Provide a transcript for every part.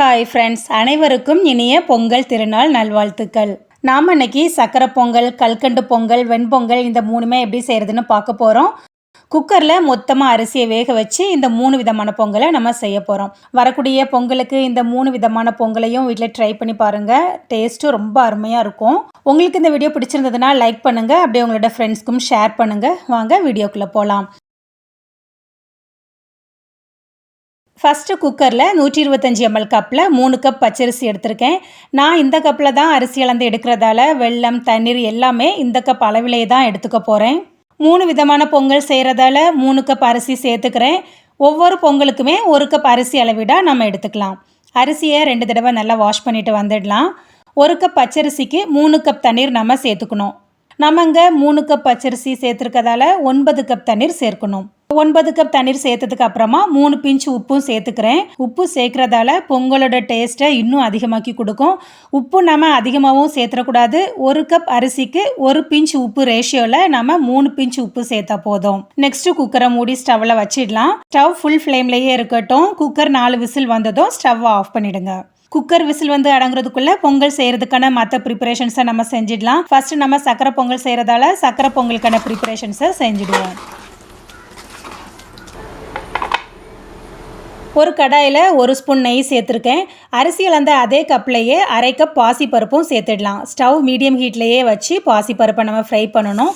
Hi friends அனைவருக்கும் இனிய பொங்கல் திருநாள் நல்வாழ்த்துக்கள். நாம் இன்னைக்கு சக்கரை பொங்கல் கல்கண்டு பொங்கல் வெண்பொங்கல் இந்த மூணுமே எப்படி செய்கிறதுன்னு பார்க்க போகிறோம் குக்கரில் மொத்தமாக அரிசியை வேக வச்சு இந்த மூணு விதமான பொங்கலை நம்ம செய்ய போகிறோம் வரக்கூடிய பொங்கலுக்கு இந்த மூணு விதமான பொங்கலையும் வீட்டில் ட்ரை பண்ணி பாருங்கள் டேஸ்ட்டும் ரொம்ப அருமையாக இருக்கும். உங்களுக்கு இந்த வீடியோ பிடிச்சிருந்ததுன்னா லைக் பண்ணுங்கள் அப்படியே உங்களோட ஃப்ரெண்ட்ஸ்க்கும் ஷேர் பண்ணுங்கள் வாங்க வீடியோக்குள்ளே போகலாம் ஃபஸ்ட்டு குக்கரில் நூற்றி இருபத்தஞ்சி எம்எல் கப்பில் மூணு கப் பச்சரிசி எடுத்திருக்கேன். நான் இந்த கப்பில் தான் அரிசி அளந்து எடுக்கிறதால வெள்ளம் தண்ணீர் எல்லாமே இந்த கப் அளவிலே தான் எடுத்துக்க போகிறேன் மூணு விதமான பொங்கல் செய்கிறதால மூணு கப் அரிசி சேர்த்துக்கிறேன். ஒவ்வொரு பொங்கலுக்குமே ஒரு கப் அரிசி அளவிடாக நம்ம எடுத்துக்கலாம். அரிசியை ரெண்டு தடவை நல்லா வாஷ் பண்ணிவிட்டு வந்துடலாம். ஒரு கப் பச்சரிசிக்கு மூணு கப் தண்ணீர் நம்ம சேர்த்துக்கணும். நம்ம இங்கே மூணு கப் பச்சரிசி சேர்த்துருக்கதால ஒன்பது கப் தண்ணீர் சேர்க்கணும். ஒன்பது கப் தண்ணீர் சேர்த்ததுக்கு அப்புறமா மூணு பிஞ்சு உப்பும் சேர்த்துக்கிறேன். உப்பு சேர்க்கறதால பொங்கலோட டேஸ்ட்டை இன்னும் அதிகமாக்கி கொடுக்கும். உப்பு நம்ம அதிகமாகவும் சேர்த்துடக்கூடாது ஒரு கப் அரிசிக்கு ஒரு பிஞ்சு உப்பு ரேஷியோவில் நம்ம மூணு பிஞ்சு உப்பு சேர்த்தா போதும். நெக்ஸ்ட்டு குக்கரை மூடி ஸ்டவ்வில் வச்சிடலாம். ஸ்டவ் ஃபுல் ஃப்ளேம்லேயே இருக்கட்டும். குக்கர் நாலு விசில் வந்ததும் ஸ்டவ் ஆஃப் பண்ணிடுங்க. குக்கர் விசில் வந்து அடங்குறதுக்குள்ள பொங்கல் செய்யறதுக்கான மற்ற ப்ரிப்பரேஷன்ஸை நம்ம செஞ்சிடலாம். ஃபர்ஸ்ட் நம்ம சக்கரை பொங்கல் செய்யறதால சக்கரை பொங்கலுக்கான ப்ரிப்பரேஷன்ஸை செஞ்சிடுவோம். ஒரு கடாயில் ஒரு ஸ்பூன் நெய் சேர்த்துருக்கேன். அரிசி அளந்த அதே கப்லேயே அரை கப் பாசிப்பருப்பும் சேர்த்துடலாம். ஸ்டவ் மீடியம் ஹீட்லேயே வச்சு பாசிப்பருப்பை நம்ம ஃப்ரை பண்ணணும்.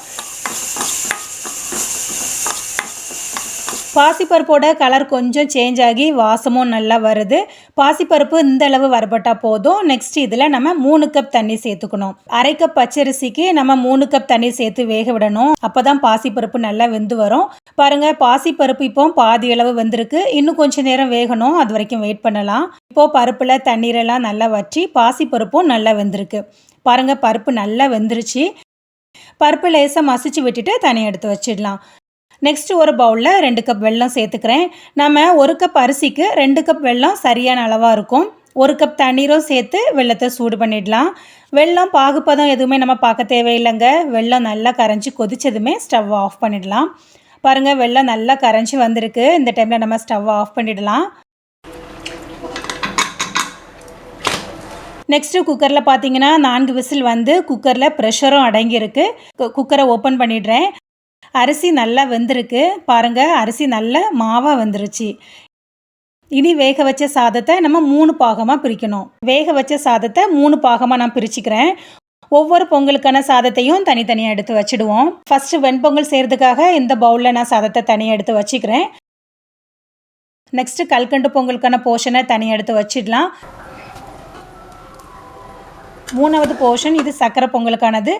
பாசிப்பருப்போட கலர் கொஞ்சம் சேஞ்ச் ஆகி வாசமும் நல்லா வருது. பாசிப்பருப்பு இந்த அளவு வரப்பட்டால் போதும். நெக்ஸ்ட் இதில் நம்ம மூணு கப் தண்ணி சேர்த்துக்கணும். அரை கப் பச்சரிசிக்கு நம்ம மூணு கப் தண்ணி சேர்த்து வேக விடணும். அப்போ தான் பாசிப்பருப்பு நல்லா வெந்து வரும். பாருங்க பாசிப்பருப்பு இப்போ பாதி அளவு வந்திருக்கு. இன்னும் கொஞ்சம் நேரம் வேகணும். அது வரைக்கும் வெயிட் பண்ணலாம். இப்போ பருப்பில் தண்ணீரெல்லாம் நல்லா வற்றி பாசிப்பருப்பும் நல்லா வெந்திருக்கு. பாருங்க பருப்பு நல்லா வெந்துருச்சு. பருப்பு லேசாக மசிச்சு விட்டுட்டு தனியாக எடுத்து வச்சிடலாம். நெக்ஸ்ட் ஒரு பவுலில் ரெண்டு கப் வெல்லம் சேர்த்துக்கிறேன். நம்ம ஒரு கப் அரிசிக்கு ரெண்டு கப் வெல்லம் சரியான அளவாக இருக்கும். ஒரு கப் தண்ணீரும் சேர்த்து வெள்ளத்தை சூடு பண்ணிடலாம். வெள்ளம் பாகுப்பதம் எதுவுமே நம்ம பார்க்க தேவையில்லைங்க. வெள்ளம் நல்லா கரைஞ்சி கொதிச்சதுமே ஸ்டவ் ஆஃப் பண்ணிடலாம். பாருங்கள் வெள்ளம் நல்லா கரைஞ்சி வந்திருக்கு. இந்த டைமில் நம்ம ஸ்டவ் ஆஃப் பண்ணிடலாம். நெக்ஸ்ட்டு குக்கரில் பார்த்தீங்கன்னா நான்கு விசில் வந்து குக்கரில் ப்ரெஷரும் அடங்கியிருக்கு. குக்கரை ஓப்பன் பண்ணிடுறேன். அரிசி நல்லா வெந்திருக்கு. பாருங்கள் அரிசி நல்ல மாவாக வந்துருச்சு. இனி வேக வச்ச சாதத்தை நம்ம மூணு பாகமாக பிரிக்கணும். வேக வச்ச சாதத்தை மூணு பாகமாக நான் பிரிச்சுக்கிறேன். ஒவ்வொரு பொங்கலுக்கான சாதத்தையும் தனித்தனியாக எடுத்து வச்சுடுவோம். ஃபஸ்ட்டு வெண்பொங்கல் செய்கிறதுக்காக இந்த பவுலில் நான் சாதத்தை தனியாக எடுத்து வச்சுக்கிறேன். நெக்ஸ்ட்டு கல்கண்டு பொங்கலுக்கான போர்ஷனை தனியாக எடுத்து வச்சிடலாம். மூணாவது போர்ஷன் இது சக்கரை பொங்கலுக்கானது.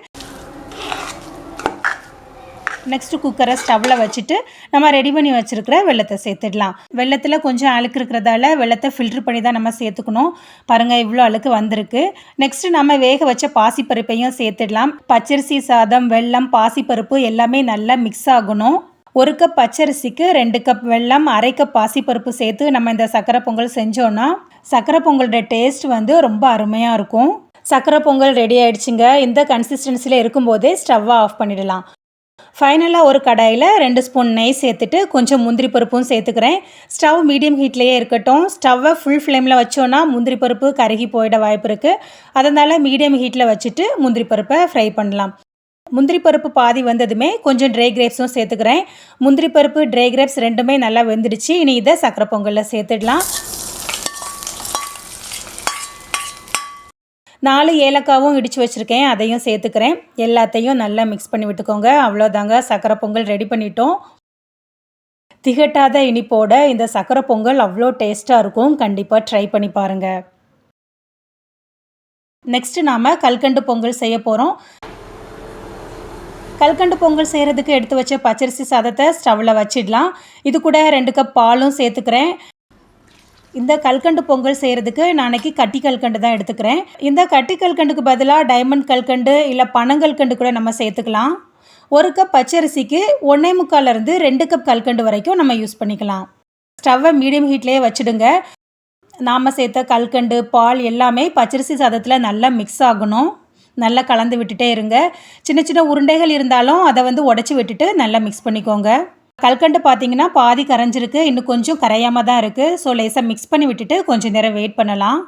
நெக்ஸ்ட்டு குக்கரை ஸ்டவ்வில் வச்சுட்டு நம்ம ரெடி பண்ணி வச்சுருக்கிற வெள்ளத்தை சேர்த்துடலாம். வெள்ளத்தில் கொஞ்சம் அழுக்கு இருக்கிறதால வெள்ளத்தை ஃபில்ட்ரு பண்ணி தான் நம்ம சேர்த்துக்கணும். பாருங்கள் இவ்வளோ அழுக்கு வந்திருக்கு. நெக்ஸ்ட்டு நம்ம வேக வச்ச பாசிப்பருப்பையும் சேர்த்துடலாம். பச்சரிசி சாதம் வெள்ளம் பாசிப்பருப்பு எல்லாமே நல்லா மிக்ஸ் ஆகணும். ஒரு கப் பச்சரிசிக்கு ரெண்டு கப் வெல்லம் அரை கப் பாசிப்பருப்பு சேர்த்து நம்ம இந்த சக்கரை பொங்கல் செஞ்சோன்னா சக்கரை பொங்கலோட டேஸ்ட் வந்து ரொம்ப அருமையாக இருக்கும். சக்கரை பொங்கல் ரெடி ஆயிடுச்சுங்க. இந்த கன்சிஸ்டன்சியில் இருக்கும்போதே ஸ்டவ்வை ஆஃப் பண்ணிடலாம். ஃபைனலாக ஒரு கடாயில் ரெண்டு ஸ்பூன் நெய் சேர்த்துட்டு கொஞ்சம் முந்திரி பருப்பும் சேர்த்துக்கிறேன். ஸ்டவ் மீடியம் ஹீட்லேயே இருக்கட்டும். ஸ்டவ்வை ஃபுல் ஃப்ளேமில் வச்சோன்னா முந்திரி பருப்பு கருகி போயிட வாய்ப்பு இருக்குது அதனால் மீடியம் ஹீட்டில் வச்சுட்டு முந்திரி பருப்பை ஃப்ரை பண்ணலாம். முந்திரி பருப்பு பாதி வந்ததுமே கொஞ்சம் ட்ரை கிரேப்ஸும் சேர்த்துக்கிறேன். முந்திரி பருப்பு ட்ரை கிரேப்ஸ் ரெண்டுமே நல்லா வெந்துடுச்சு. இனி இதை சக்கரை பொங்கலில் சேர்த்துடலாம். நாலு ஏலக்காவும் இடித்து வச்சுருக்கேன். அதையும் சேர்த்துக்கிறேன். எல்லாத்தையும் நல்லா மிக்ஸ் பண்ணி விட்டுக்கோங்க. அவ்வளோதாங்க சக்கரை பொங்கல் ரெடி பண்ணிட்டோம். திகட்டாத இனிப்போட இந்த சக்கரை பொங்கல் அவ்வளோ டேஸ்ட்டாக இருக்கும். கண்டிப்பாக ட்ரை பண்ணி பாருங்கள் நெக்ஸ்ட்டு நாம் கல்கண்டு பொங்கல் செய்ய போகிறோம் கல்கண்டு பொங்கல் செய்கிறதுக்கு எடுத்து வச்ச பச்சரிசி சாதத்தை ஸ்டவ்வில் வச்சிடலாம். இது கூட ரெண்டு கப் பாலும் சேர்த்துக்கிறேன். இந்த கல்கண்டு பொங்கல் செய்கிறதுக்கு நாளைக்கு கட்டி கல்கண்டு தான் எடுத்துக்கிறேன். இந்த கட்டி கல்கண்டுக்கு பதிலாக டைமண்ட் கல்கண்டு இல்லை பனங்கல்கண்டு கூட நம்ம சேர்த்துக்கலாம். ஒரு கப் பச்சரிசிக்கு ஒன்றே முக்கால்லேருந்து ரெண்டு கப் கல்கண்டு வரைக்கும் நம்ம யூஸ் பண்ணிக்கலாம். ஸ்டவ்வை மீடியம் ஹீட்லேயே வச்சுடுங்க. நாம் சேர்த்த கல்கண்டு பால் எல்லாமே பச்சரிசி சாதத்தில் நல்லா மிக்ஸ் ஆகணும். நல்லா கலந்து விட்டுட்டே இருங்க. சின்ன சின்ன உருண்டைகள் இருந்தாலும் அதை வந்து உடச்சி விட்டுட்டு நல்லா மிக்ஸ் பண்ணிக்கோங்க. கல்கண்டு பார்த்தீங்கன்னா பாதி கரைஞ்சிருக்கு இன்னும் கொஞ்சம் கரையாமல் தான் இருக்குது ஸோ லேசாக மிக்ஸ் பண்ணி விட்டுட்டு கொஞ்சம் நேரம் வெயிட் பண்ணலாம்.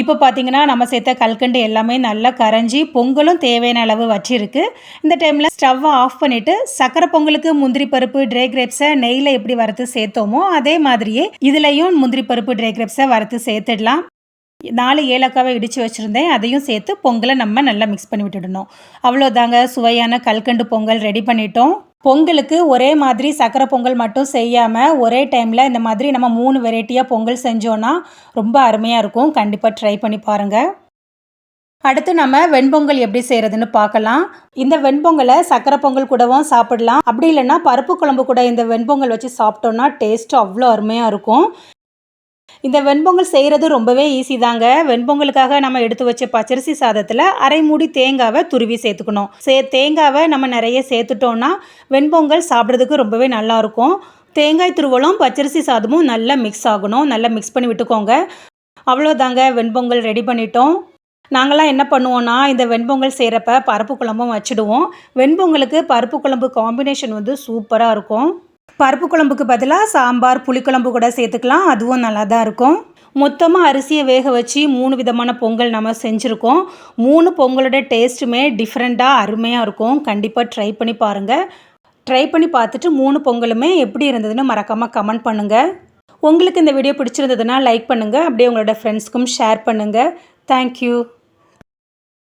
இப்போ பார்த்தீங்கன்னா நம்ம சேர்த்த கல்கண்டு எல்லாமே நல்லா கரைஞ்சி பொங்கலும் தேவையான அளவு வச்சிருக்கு. இந்த டைமில் ஸ்டவ்வை ஆஃப் பண்ணிவிட்டு சக்கரை பொங்கலுக்கு முந்திரி பருப்பு ட்ரை கிரேப்ஸை நெய்யில் எப்படி வறுத்து சேர்த்தோமோ அதே மாதிரியே இதுலேயும் முந்திரி பருப்பு ட்ரை கிரேப்ஸை வறுத்து சேர்த்துடலாம். நாலு ஏலக்காவை இடித்து வச்சுருந்தேன். அதையும் சேர்த்து பொங்கலை நம்ம நல்லா மிக்ஸ் பண்ணி விட்டுடணும். அவ்வளோதாங்க சுவையான கல்கண்டு பொங்கல் ரெடி பண்ணிட்டோம். பொங்கலுக்கு ஒரே மாதிரி சக்கரை பொங்கல் மட்டும் செய்யாமல் ஒரே டைமில் இந்த மாதிரி நம்ம மூணு வெரைட்டியாக பொங்கல் செஞ்சோன்னா ரொம்ப அருமையாக இருக்கும். கண்டிப்பாக ட்ரை பண்ணி பாருங்கள் அடுத்து நம்ம வெண்பொங்கல் எப்படி செய்கிறதுன்னு பார்க்கலாம். இந்த வெண்பொங்கலை சக்கரை பொங்கல் கூடவும் சாப்பிடலாம். அப்படி இல்லைன்னா பருப்பு குழம்பு கூட இந்த வெண்பொங்கல் வச்சு சாப்பிட்டோன்னா டேஸ்ட்டு அவ்வளோ அருமையாக இருக்கும். இந்த வெண்பொங்கல் செய்கிறது ரொம்பவே ஈஸி தாங்க. வெண்பொங்கலுக்காக நம்ம எடுத்து வச்ச பச்சரிசி சாதத்தில் அரை மூடி தேங்காவை துருவி சேர்த்துக்கணும். சே தேங்காவை நம்ம நிறைய சேர்த்துட்டோன்னா வெண்பொங்கல் சாப்பிட்றதுக்கு ரொம்பவே நல்லாயிருக்கும் தேங்காய் துருவலும் பச்சரிசி சாதமும் நல்லா மிக்ஸ் ஆகணும். நல்லா மிக்ஸ் பண்ணி விட்டுக்கோங்க. அவ்வளோதாங்க. வெண்பொங்கல் ரெடி பண்ணிட்டோம். நாங்களாம் என்ன பண்ணுவோன்னா இந்த வெண்பொங்கல் செய்கிறப்ப பருப்பு குழம்பும் வச்சுடுவோம். வெண்பொங்கலுக்கு பருப்பு குழம்பு காம்பினேஷன் வந்து சூப்பராக இருக்கும். பருப்பு குழம்புக்கு பதிலாக சாம்பார் புளிக்குழம்பு கூட சேர்த்துக்கலாம். அதுவும் நல்லா தான் இருக்கும். மொத்தமாக அரிசியை வேக வச்சு மூணு விதமான பொங்கல் நம்ம செஞ்சுருக்கோம். மூணு பொங்கலோட டேஸ்ட்டுமே டிஃப்ரெண்ட்டாக அருமையாக இருக்கும். கண்டிப்பாக ட்ரை பண்ணி பாருங்கள் ட்ரை பண்ணி பார்த்துட்டு மூணு பொங்கலுமே எப்படி இருந்ததுன்னு மறக்காமல் கமெண்ட் பண்ணுங்கள் உங்களுக்கு இந்த வீடியோ பிடிச்சிருந்ததுன்னா லைக் பண்ணுங்கள் அப்படியே உங்களோட ஃப்ரெண்ட்ஸ்க்கும் ஷேர் பண்ணுங்கள் தேங்க்யூ